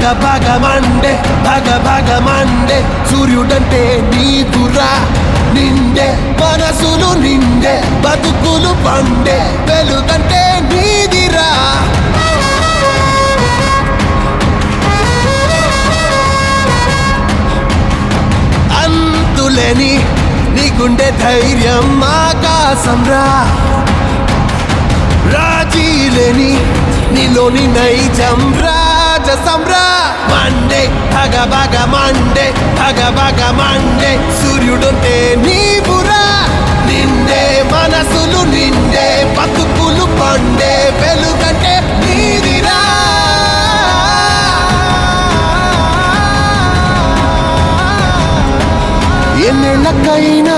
భగ భగ మండే భగ భగ మండే సూర్యుడంటే నీకురా నిండే మనసులు నిండే బతుకులు పండే వెలుగంటే నీదిరా. అంతులేని నీకుండే ధైర్యం ఆకాశం రా రాజీలేని నీలోని నైజం రా రాజసంరా మండే భగ భగ మండే భగ భగ మండే సూర్యుడుంటే నీవురా. నిండే మనసులు నిండే బతుకులు పండే వెలుగంటే నీదిరా. ఎన్నెళ్ళకైనా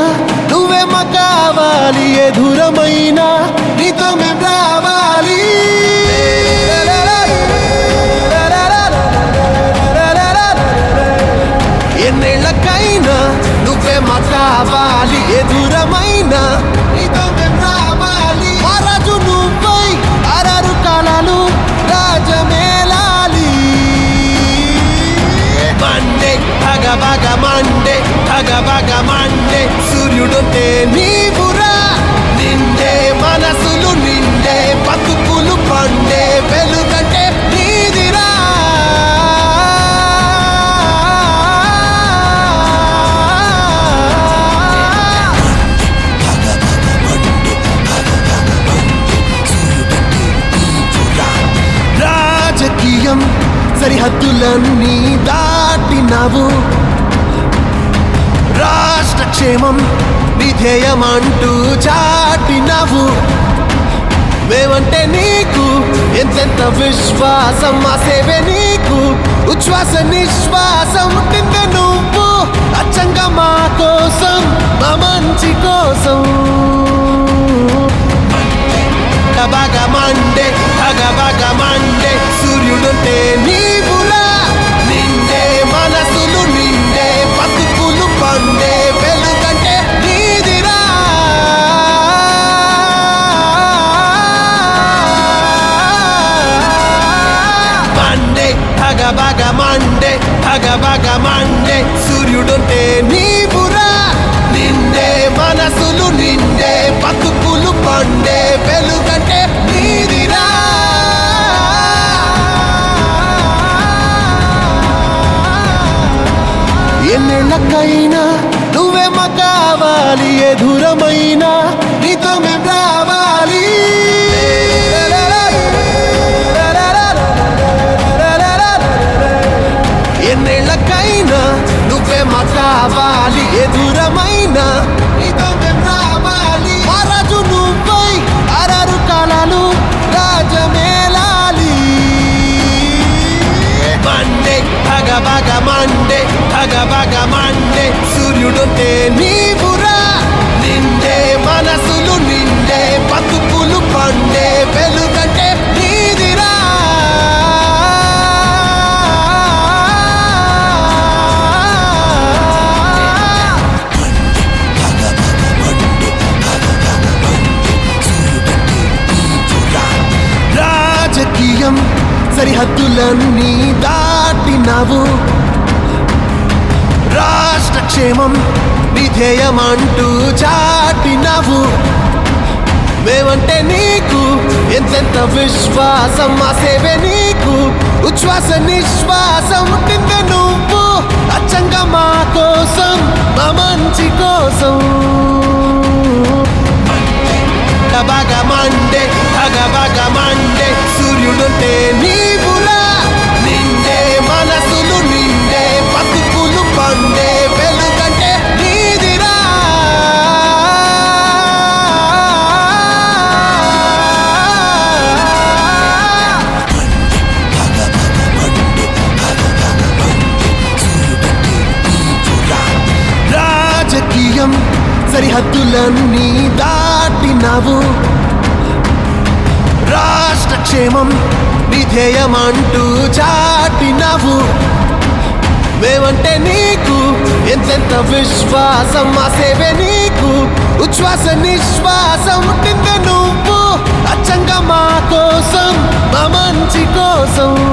నువ్వేమ కావాలి ఏ దూరమైనా నీతో మేం నువ్వేమ కావాలి ఏ దూరమైనా నీతో మేం రావాలి. మహారాజు నువ్వై అరారు కాలాలు రాజమేలాలి. మండే భగ భగ మండే భగ భగ మండే సరిహద్దులన్నీ దాటినావు. రాష్ట్ర క్షేమం విధేయమంటూ చాటినావు. మేమంటే నీకు ఎంతెంత విశ్వాసం మా సేవే నీకు. ఉచ్ఛ్వాస నిశ్వాసం కింద నువ్వు. అచ్చంగా మా కోసం మా మంచి కోసం. భగ మండే భగభగమండే భగ మండే. సూర్యుడుంటే నీవులా నిండే మనసులు నిండే బతుకులు పండే వెలుగంటే నీదిరా. మండే భగభగమండే భగభగమండే మండే భగ సూర్యుడుంటే నీవురా? నిండే మనసులు నిండే బతుకులు పండే వెలుగంటే కావాలి ఏ దూరమైనా నీతో మేం రావాలి నువ్వే నువ్వేమ కావాలి. ఏ దూరమైనా నీతో మేం రావాలి మహారాజు నువ్వై అరారు కాలాలు రాజమేలాలి. మండే భగ భగ మండే భగ భగ మండే సూర్యుడుంటే సరిహద్దులన్నీ దాటినావు. రాష్ట్ర క్షేమం విధేయమంటూ చాటినావు. మేమంటే నీకు ఎంతెంత విశ్వాసం మా సేవే నీకు. ఉచ్ఛ్వాస నిశ్వాసం ఉంటుంది నువ్వు. అచ్చంగా మా కోసం మా మంచి కోసం. బాగా మండే భగ భగ మండే సూర్యుడుంటే నీవురా నిండే మనసులు నిండే బతుకులు పండే వెలుగంటే నీదిరా. రాజకీయం సరిహద్దులన్నీ దాటినావు. రాష్ట్ర క్షేమం విధేయమంటూ చాటినావు. మేమంటే నీకు ఎంతెంత విశ్వాసం మా సేవే నీకు. ఉచ్ఛ్వాస నిశ్వాసం ఉంటుంది నువ్వు. అచ్చంగా మా కోసం మా మంచి కోసం.